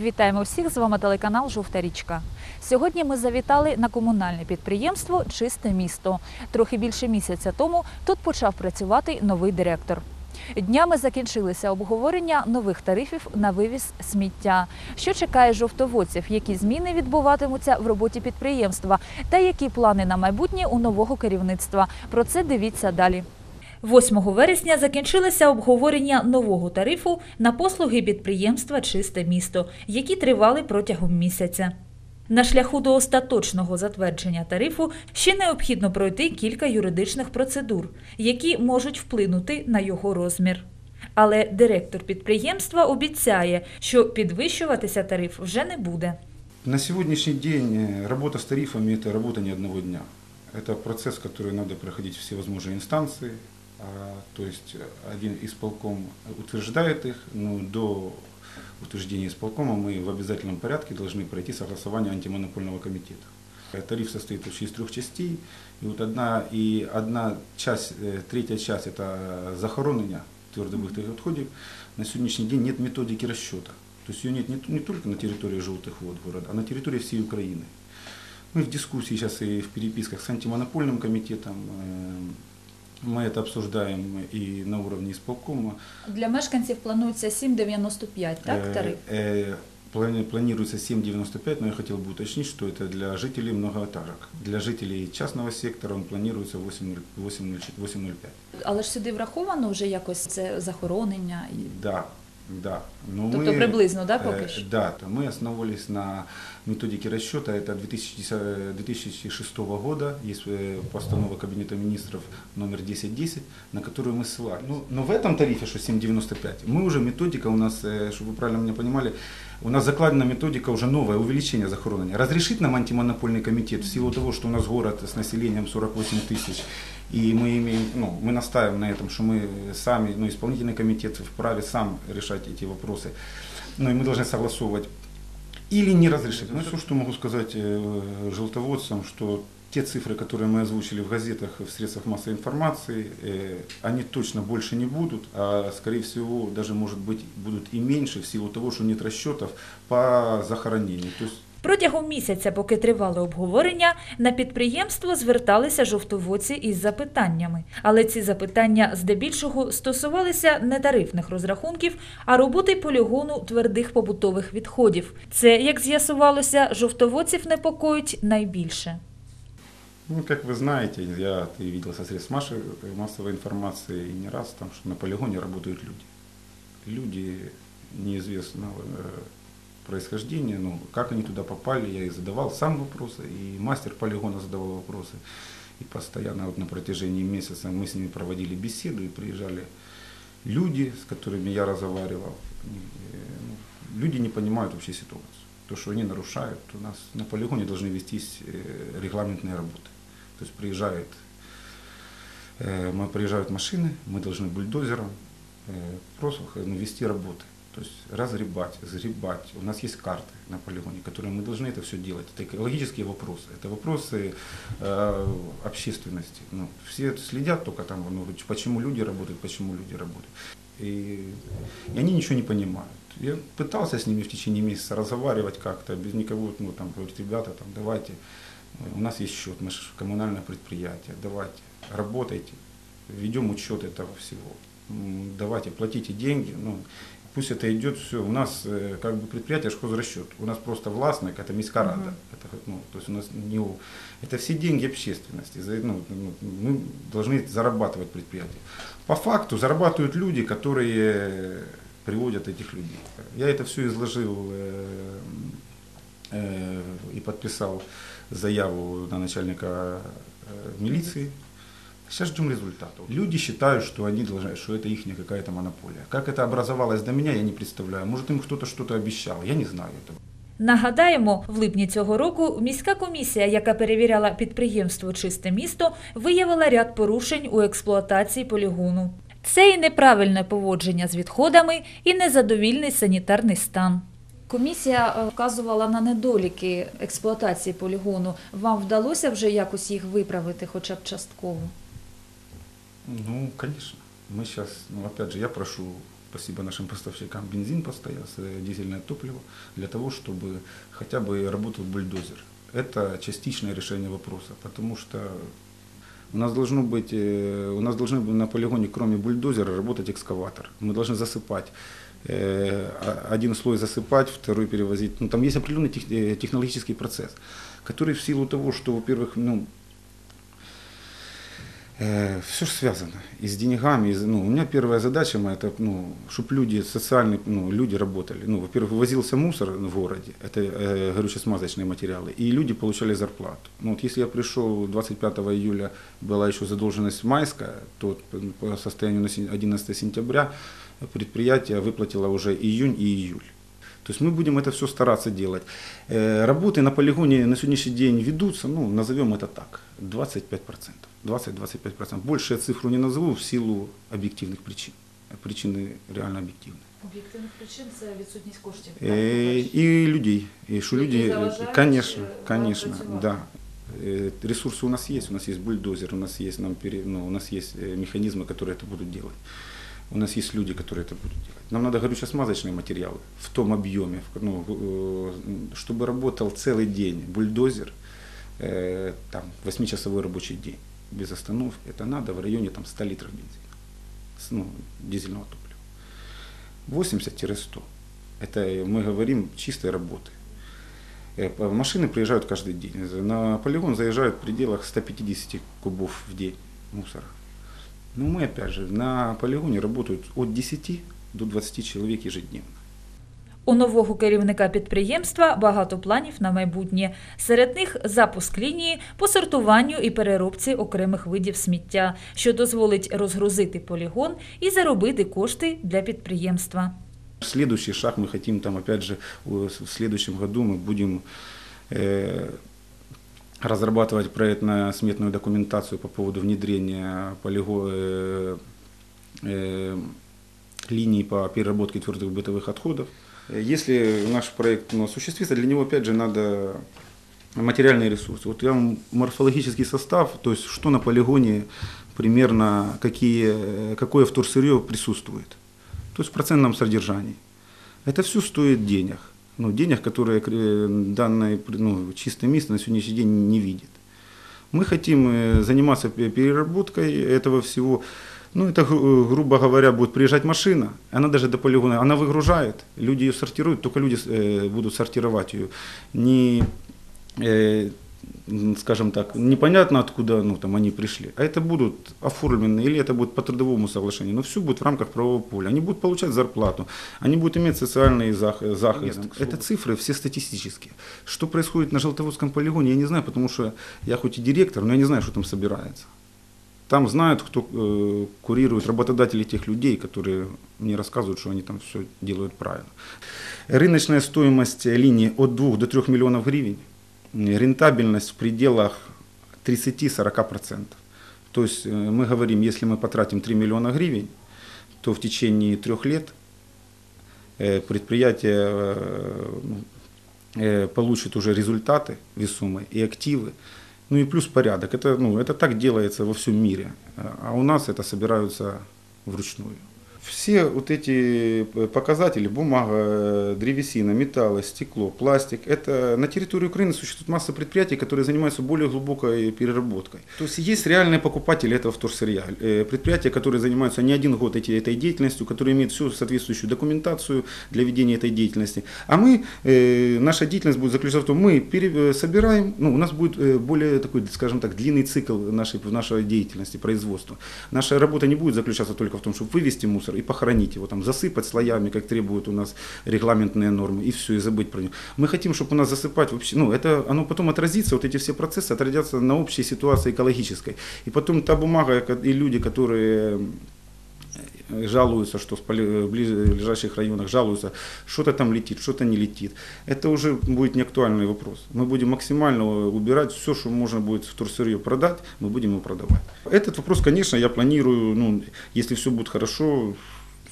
Вітаємо всіх! З вами телеканал Жовта річка. Сьогодні ми завітали на комунальне підприємство Чисте місто. Трохи більше місяця тому тут почав працювати новий директор. Днями закінчилися обговорення нових тарифів на вивіз сміття. Що чекає жовтоводців, які зміни відбуватимуться в роботі підприємства, та які плани на майбутнє у нового керівництва. Про це дивіться далі. 8 вересня закінчилося обговорення нового тарифу на послуги підприємства Чисте місто, які тривали протягом місяця. На шляху до остаточного затвердження тарифу ще необхідно пройти кілька юридичних процедур, які можуть вплинути на його розмір. Але директор підприємства обіцяє, що підвищуватися тариф вже не буде. На сегодняшний день э, работа с тарифами – это работа не одного дня. Это процесс, который надо проходить все возможные инстанции. А, То есть э, один исполком утверждает их, но до утверждения исполкома мы в обязательном порядке должны пройти согласование антимонопольного комитета. Э, Тариф состоит из трех частей. И вот одна, и одна часть, э, третья часть – это захоронення твердобытных отходов. На сегодняшний день нет методики расчета. То есть ее нет не, не только на территории Желтых вод города, а на территории всей Украины. Мы в дискуссии сейчас и в переписках с антимонопольным комитетом, э, мы это обсуждаем и на уровне исполкома. Для мешканців планується 7,95, Э, э, плани- Планируется 7,95, но я хотел бы уточнить, что это для жителей многоэтажек. Для жителей частного сектора он планируется 8,0 8,04 8,05. Але ж сюди враховано вже якось це захоронення. Да, да. Но Тобто мы, приблизно, да, э, поки що? Да, то мы основывались на методике расчета, это 2010 2006 года, есть э, постанова Кабинета министров номер 1010, на которую мы ссылались. Ну, но в этом тарифе, что 7,95, мы уже методика у нас, э, чтобы вы правильно меня понимали, у нас закладена методика уже новая, увеличение захоронения. Разрешит нам антимонопольный комитет в силу того, что у нас город с населением 48 тысяч, и мы имеем, ну, мы настаиваем на этом, что мы сами, ну, исполнительный комитет вправе сам решать эти вопросы. Ну, и мы должны согласовывать или не разрешить. Ну, все, что могу сказать э, желтоводцам, что те цифры, которые мы озвучили в газетах, в средствах массовой информации, э, они точно больше не будут, а скорее всего даже может быть будут и меньше в силу того, что нет расчетов по захоронению. То есть Протягом місяця, поки тривали обговорення, на підприємство зверталися жовтоводці із запитаннями. Але ці запитання здебільшого стосувалися не тарифних розрахунків, а роботи полігону твердих побутових відходів. Це, як з'ясувалося, жовтоводців непокоїть найбільше. Ну, как вы знаете, я ты видел со средств массовой информации и не раз там, что на полигоне работают люди. Люди неизвестного э, происхождения, ну, как они туда попали, я и задавал сам вопросы, и мастер полигона задавал вопросы. И постоянно вот на протяжении месяца мы с ними проводили беседу, и приезжали люди, с которыми я разговаривал. Э, ну, люди не понимают вообще ситуацию. То, что они нарушают, у нас на полигоне должны вестись э, регламентные работы. То есть приезжает, э, мы- приезжают машины, мы должны бульдозером э, просто ну, вести работы. То есть разгребать, сгребать. У нас есть карты на полигоне, которые мы должны это все делать. Это экологические вопросы, это вопросы э, общественности. Ну, все следят только там, ну, почему люди работают, почему люди работают. И, и они ничего не понимают. Я пытался с ними в течение месяца разговаривать как-то, без никого, ну, там, говорить, ребята, там, давайте, у нас есть счет, мы же коммунальное предприятие, давайте, работайте, ведем учет этого всего. Давайте, платите деньги, ну, пусть это идет все. У нас э, как бы предприятие ж хозрасчет. У нас просто властник, это мискарада. Мгм. Это, ну, то есть у нас не у- это все деньги общественности. За- ну, ну, мы должны зарабатывать предприятие. По факту зарабатывают люди, которые приводят этих людей. Я это все изложил э, э, и подписал заяву на начальника э, милиции. Сейчас ждем результатов. Люди считают, что они должны, что это их какая-то монополия. Как это образовалось до меня, я не представляю. Может им кто-то что-то обещал, я не знаю этого. Нагадаємо, в липні цього року міська комісія, яка перевіряла підприємство Чисте місто, виявила ряд порушень у експлуатації полігону. Це і неправильне поводження з відходами, і незадовільний санітарний стан. Комісія е, вказувала на недоліки експлуатації полігону. Вам вдалося вже якось їх виправити, хоча б частково? Ну, конечно. Мы сейчас, ну, опять же, я прошу спасибо нашим поставщикам, бензин постоянно, дизельное топливо, для того, чтобы хотя бы работал бульдозер. Это частичное решение вопроса, потому что у нас должно быть, э, у нас должны быть на полигоне, кроме бульдозера, работать экскаватор. Мы должны засыпать. Э, а- Один слой засыпать, второй перевозить. Ну, там есть определенный тех- э, технологический процесс, который в силу того, что, во-первых, ну, все же связано и с деньгами. И, с- ну, у меня первая задача моя, это, ну, чтобы люди, социальные, ну, люди работали. Ну, во-первых, вывозился мусор в городе, это э, горюче-смазочные материалы, и люди получали зарплату. Ну, вот если я пришел 25 июля, была еще задолженность майская, то по состоянию на сен- 11 сентября предприятие выплатило уже июнь и июль. То есть мы будем это все стараться делать. Э, Работы на полигоне на сегодняшний день ведутся, ну, назовем это так, 25%. 20-25%. Больше я цифру не назову в силу объективных причин. Причины реально объективны. Об'єктивних причин це відсутність коштів. Э, И людей. И что Які люди, заважають, конечно, е, конечно, вам працювати. да. Э, Ресурсы у нас есть, у нас есть бульдозер, у нас есть, нам пере- ну, у нас есть э, механизмы, которые это будут делать. У нас есть люди, которые это будут делать. Нам надо горюче-смазочные материалы в том объеме, ну, э, чтобы работал целый день бульдозер, э, там, 8-часовой рабочий день без остановки. Это надо в районе там, 100 литров бензина, ну, дизельного топлива. 80-100. Это мы говорим чистой работы. Э, Машины приезжают каждый день. На полигон заезжают в пределах 150 кубов в день мусора. Но мы, опять же, на полигоне работают от 10 до 20 человек ежедневно. У нового керівника підприємства багато планів на майбутнє. Серед них запуск лінії по сортуванню і переробці окремих видів сміття, що дозволить розгрузити полігон і заробити кошти для підприємства. Следующий шаг мы хотим, там, опять же, в в следующем году мы будем э, разрабатывать проектно-сметную документацию по поводу внедрения полиго, э, э, линий по переработке твердых бытовых отходов. Если наш проект ну, осуществится, для него, опять же, надо материальные ресурсы. Вот я вам морфологический состав, то есть что на полигоне примерно, какие, какое вторсырье присутствует то есть в процентном содержании. Это все стоит денег. Ну, денег, которые э, данное ну, чистое место на сегодняшний день не видит. Мы хотим э, заниматься пе- переработкой этого всего. Ну, это, гру- грубо говоря, будет приезжать машина, она даже до полигона, она выгружает, люди ее сортируют, только люди э, будут сортировать ее. Не, э, м, скажем так, непонятно откуда ну, там, они пришли, а это будут оформлены, или это будет по трудовому соглашению, но все будет в рамках правового поля. Они будут получать зарплату, они будут иметь социальный зах- захист. Это цифры все статистические. Что происходит на Желтоводском полигоне, я не знаю, потому что я хоть и директор, но я не знаю, что там собирается. Там знают, кто э, курирует, работодатели тех людей, которые мне рассказывают, что они там все делают правильно. Рыночная стоимость линии от 2 до 3 миллионов гривен, рентабельность в пределах 30-40%. То есть э, мы говорим, если мы потратим 3 миллиона гривен, то в течение трех лет э, предприятие э, ну, получит уже результаты весомые и активы, ну и плюс порядок. Это, ну, это так делается во всем мире, а у нас это собираются вручную. Все вот эти э, показатели, бумага, э, древесина, металлы, стекло, пластик, это на территории Украины существует масса предприятий, которые занимаются более глубокой переработкой. То есть есть реальные покупатели этого вторсырья, э, предприятия, которые занимаются не один год эти- этой деятельностью, которые имеют всю соответствующую документацию для ведения этой деятельности. А мы, наша деятельность будет заключаться в том, мы собираем, ну, у нас будет более такой, скажем так, длинный цикл нашей, нашей деятельности, производства. Наша работа не будет заключаться только в том, чтобы вывести мусор и похоронить его, там, засыпать слоями, как требуют у нас регламентные нормы, и все, и забыть про него. Мы хотим, чтобы у нас засыпать вообще, ну, это, оно потом отразится, вот эти все процессы отразятся на общей ситуации экологической. И потом та бумага ко- и люди, которые э, жалуются, что в ближайших районах жалуются, что-то там летит, что-то не летит. Это уже будет неактуальный вопрос. Мы будем максимально убирать все, что можно будет в турсырье продать, мы будем его продавать. Этот вопрос, конечно, я планирую, ну, если все будет хорошо,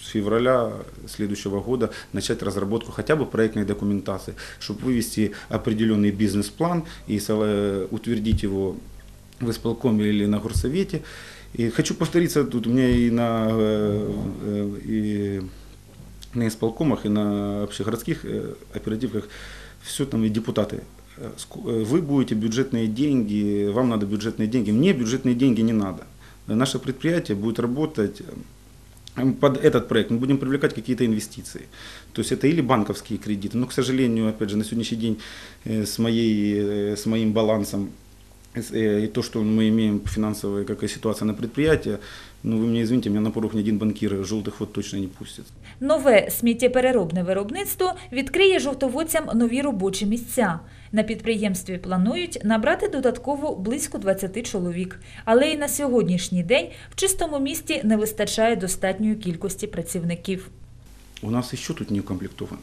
с февраля следующего года начать разработку хотя бы проектной документации, чтобы вывести определенный бизнес-план и со- утвердить его в исполкоме или на горсовете. И хочу повториться, тут у меня и на э, э, и на исполкомах и на общегородских э, оперативках все там и депутаты. Вы будете бюджетные деньги, вам надо бюджетные деньги. Мне бюджетные деньги не надо. Наше предприятие будет работать э, под этот проект. Мы будем привлекать какие-то инвестиции. То есть это или банковские кредиты. Но, к сожалению, опять же, на сегодняшний день с, моей, с моим балансом и то, что мы имеем финансовая какая ситуация на предприятии, ну вы меня извините, меня на порог ни один банкир желтых вот точно не пустит. Нове сміттєпереробне виробництво відкриє жовтоводцям нові робочі місця. На підприємстві планують набрати додатково близько 20 чоловік. Але і на сьогоднішній день в чистому місті не вистачає достатньої кількості працівників. У нас еще тут не укомплектованы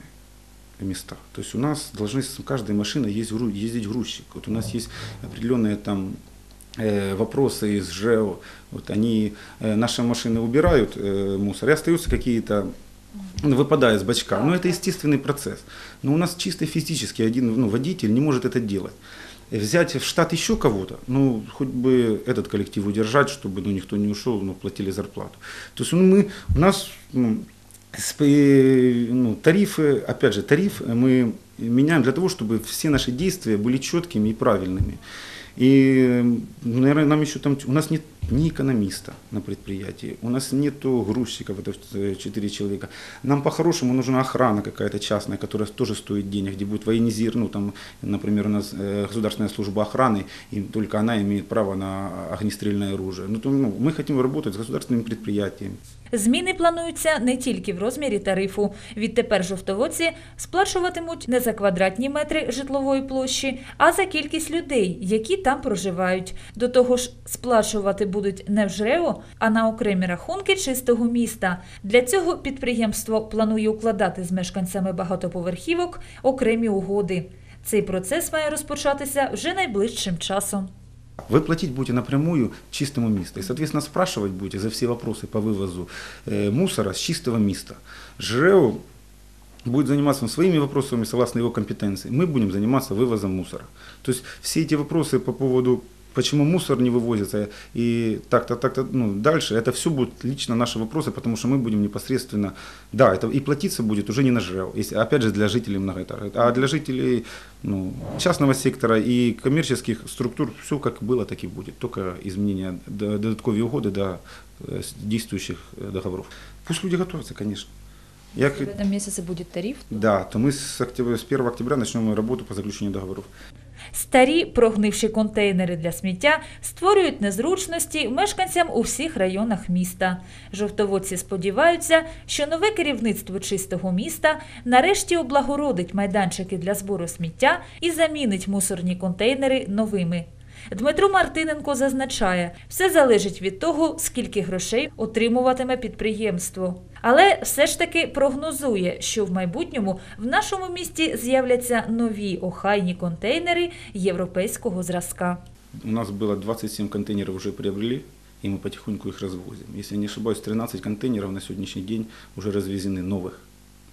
Места. То есть у нас должны с каждой машиной есть, ездить грузчик. Вот у нас есть определенные там э, вопросы из ЖЭО. Вот они, э, наши машины убирают э, мусор, и остаются какие-то выпадая из бачка. Но это естественный процесс. Но у нас чисто физически один ну, водитель не может это делать. Взять в штат еще кого-то, ну, хоть бы этот коллектив удержать, чтобы ну, никто не ушел, но платили зарплату. То есть ну, мы, у нас ну, ну, тарифы, опять же, тариф мы меняем для того, чтобы все наши действия были четкими и правильными. И, ну, наверное, нам еще там, у нас нет ни экономиста на предприятии, у нас нету грузчиков, это э, четыре человека. Нам по-хорошему нужна охрана какая-то частная, которая тоже стоит денег, где будет военизирована, ну, там, например, у нас э, государственная служба охраны, и только она имеет право на огнестрельное оружие. Ну, то, ну, мы хотим работать с государственными предприятиями. Зміни плануються не тільки в розмірі тарифу. Відтепер жовтоводці сплачуватимуть не за квадратні метри житлової площі, а за кількість людей, які там проживають. До того ж, сплачувати будуть не в ЖРЕО, а на окремі рахунки чистого міста. Для цього підприємство планує укладати з мешканцями багатоповерхівок окремі угоди. Цей процес має розпочатися вже найближчим часом. Вы платить будете напрямую чистому месту. И, соответственно, спрашивать будете за все вопросы по вывозу э, мусора с чистого места. ЖРЭО будет заниматься своими вопросами согласно его компетенции. Мы будем заниматься вывозом мусора. То есть все эти вопросы по поводу почему мусор не вывозится и так-то, так-то, ну, дальше, это все будут лично наши вопросы, потому что мы будем непосредственно, да, это и платиться будет уже не на ЖРЭО, если, опять же, для жителей многоэтажек, а для жителей ну, частного сектора и коммерческих структур все как было, так и будет, только изменения, додатковые угоды до э, действующих э, договоров. Пусть люди готовятся, конечно. Я, к- этом місяці буде тариф. да, то мы с, октября, с 1 октября начнем работу по заключению договоров. Старі прогнивші контейнери для сміття створюють незручності мешканцям у всіх районах міста. Жовтоводці сподіваються, що нове керівництво чистого міста нарешті облагородить майданчики для збору сміття і замінить мусорні контейнери новими. Дмитро Мартиненко зазначає, все залежить від того, скільки грошей отримуватиме підприємство. Але все ж таки прогнозує, що в майбутньому в нашому місті з'являться нові охайні контейнери європейського зразка. У нас было 27 контейнеров уже приобрели, и мы потихоньку их развозим. Если я не ошибаюсь, 13 контейнеров на сегодняшний день уже развезены новых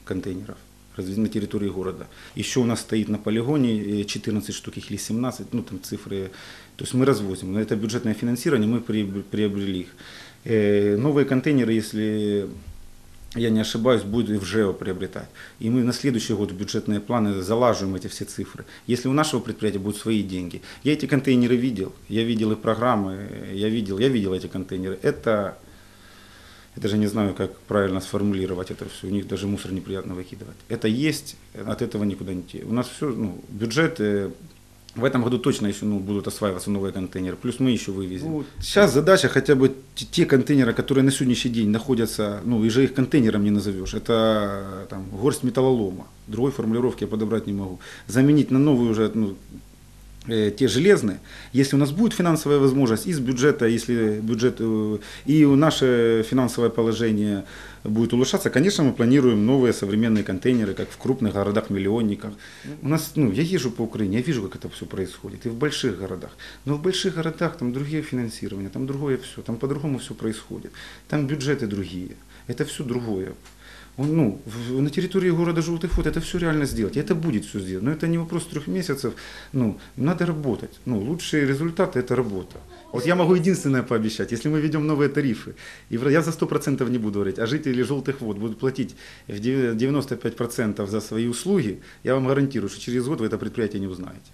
контейнеров развезены на территории города. Еще у нас стоит на полигоне э, 14 штук их или 17, ну там цифры. То есть мы развозим. Но это бюджетное финансирование, мы приобр- приобрели их. Э, Новые контейнеры, если я не ошибаюсь, будет и в ЖЭО приобретать. И мы на следующий год в бюджетные планы залаживаем эти все цифры. Если у нашего предприятия будут свои деньги. Я эти контейнеры видел, я видел и программы, я видел, я видел эти контейнеры. Это, я даже не знаю, как правильно сформулировать это все. У них даже мусор неприятно выкидывать. Это есть, от этого никуда не те. У нас все, ну, бюджет э, в этом году точно еще ну, будут осваиваться новые контейнеры. Плюс мы еще вывезем. сейчас задача хотя бы т- те контейнеры, которые на сегодняшний день находятся, ну и же их контейнером не назовешь. Это там, горсть металлолома. Другой формулировки я подобрать не могу. Заменить на новые уже ну, э, те железные. Если у нас будет финансовая возможность из бюджета, если бюджет э, и наше финансовое положение будет улучшаться, конечно, мы планируем новые современные контейнеры, как в крупных городах-миллионниках. У нас, ну, я езжу по Украине, я вижу, как это все происходит, и в больших городах. Но в больших городах там другие финансирования, там другое все, там по-другому все происходит. Там бюджеты другие, это все другое. Он, ну, в- на территории города Желтых Вод это все реально сделать. И это будет все сделать. Но это не вопрос трех месяцев. Ну, надо работать. Ну, лучшие результаты – это работа. Вот я могу единственное пообещать, если мы введем новые тарифы, и в- я за 100% не буду говорить, а жители Желтых Вод будут платить в дев- 95% за свои услуги, я вам гарантирую, что через год вы это предприятие не узнаете.